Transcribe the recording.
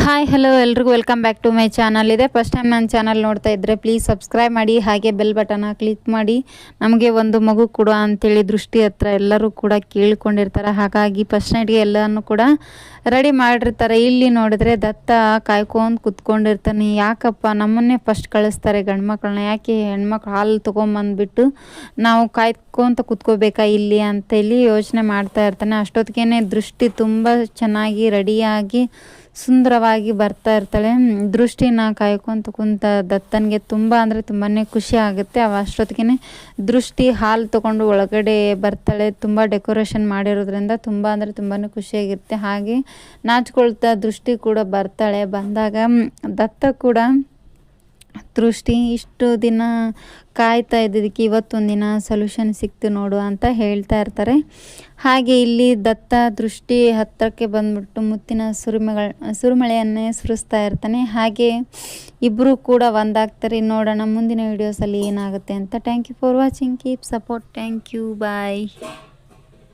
Hi hello ಎಲ್ರಿಗೂ welcome back to my channel ಇದೆ first time ನನ್ನ ಚಾನಲ್ ನೋಡ್ತಾ ಇದ್ದರೆ ಪ್ಲೀಸ್ ಸಬ್ಸ್ಕ್ರೈಬ್ ಮಾಡಿ, ಹಾಗೆ ಬೆಲ್ ಬಟನ್ನ ಕ್ಲಿಕ್ ಮಾಡಿ. ನಮಗೆ ಒಂದು ಮಗು ಕೊಡ ಅಂತೇಳಿ ದೃಷ್ಟಿ ಹತ್ರ ಎಲ್ಲರೂ ಕೂಡ ಕೇಳ್ಕೊಂಡಿರ್ತಾರೆ. ಹಾಗಾಗಿ ಫಸ್ಟ್ ನೈಟ್ಗೆ ಎಲ್ಲನೂ ಕೂಡ ರೆಡಿ ಮಾಡಿರ್ತಾರೆ. ಇಲ್ಲಿ ನೋಡಿದ್ರೆ ದತ್ತ ಕಾಯ್ಕೊಂಡು ಕುತ್ಕೊಂಡಿರ್ತಾನೆ. ಯಾಕಪ್ಪ? ನಮ್ಮನ್ನೇ ಫಸ್ಟ್ ಕಳಿಸ್ತಾರೆ ಗಂಡ್ಮಕ್ಳನ್ನ ಯಾಕೆ ಹೆಣ್ಮಕ್ಳು ಹಾಲು ತೊಗೊಂಬಂದ್ಬಿಟ್ಟು ನಾವು ಕಾಯ್ಕೊಂತ ಕುತ್ಕೋಬೇಕಾ ಇಲ್ಲಿ ಅಂತೇಳಿ ಯೋಚನೆ ಮಾಡ್ತಾ ಇರ್ತಾನೆ. ಅಷ್ಟೊತ್ತಿಗೆ ದೃಷ್ಟಿ ತುಂಬ ಚೆನ್ನಾಗಿ ರೆಡಿಯಾಗಿ ಸುಂದರವಾಗಿ ಬರ್ತಾ ಇರ್ತಾಳೆ. ದೃಷ್ಟಿನ ಕಾಯ್ಕೊಂತ ಕುಂತ ದತ್ತನಿಗೆ ತುಂಬ ಅಂದರೆ ತುಂಬಾ ಖುಷಿ ಆಗುತ್ತೆ. ಅವ ಅಷ್ಟೊತ್ತಿಗೆ ದೃಷ್ಟಿ ಹಾಲು ತೊಗೊಂಡು ಒಳಗಡೆ ಬರ್ತಾಳೆ. ತುಂಬ ಡೆಕೋರೇಷನ್ ಮಾಡಿರೋದ್ರಿಂದ ತುಂಬ ಅಂದರೆ ತುಂಬಾ ಖುಷಿಯಾಗಿರುತ್ತೆ. ಹಾಗೆ ನಾಚ್ಕೊಳ್ತಾ ದೃಷ್ಟಿ ಕೂಡ ಬರ್ತಾಳೆ. ಬಂದಾಗ ದತ್ತ ಕೂಡ ದೃಷ್ಟಿ ಇಷ್ಟು ದಿನ ಕಾಯ್ತಾ ಇದ್ದಿದ್ದಕ್ಕೆ ಇವತ್ತೊಂದು ದಿನ ಸೊಲ್ಯೂಷನ್ ಸಿಕ್ತು ನೋಡು ಅಂತ ಹೇಳ್ತಾ ಇರ್ತಾರೆ. ಹಾಗೆ ಇಲ್ಲಿ ದತ್ತ ದೃಷ್ಟಿ ಹತ್ತಿರಕ್ಕೆ ಬಂದ್ಬಿಟ್ಟು ಮುತ್ತಿನ ಸುರಿಮೆಗಳ, ಸುರಿಮಳೆಯನ್ನೇ ಸುರಿಸ್ತಾ ಇರ್ತಾನೆ. ಹಾಗೆ ಇಬ್ಬರೂ ಕೂಡ ಒಂದಾಗ್ತಾರೆ. ನೋಡೋಣ ಮುಂದಿನ ವೀಡಿಯೋಸಲ್ಲಿ ಏನಾಗುತ್ತೆ ಅಂತ. Thank you for watching keep support thank you bye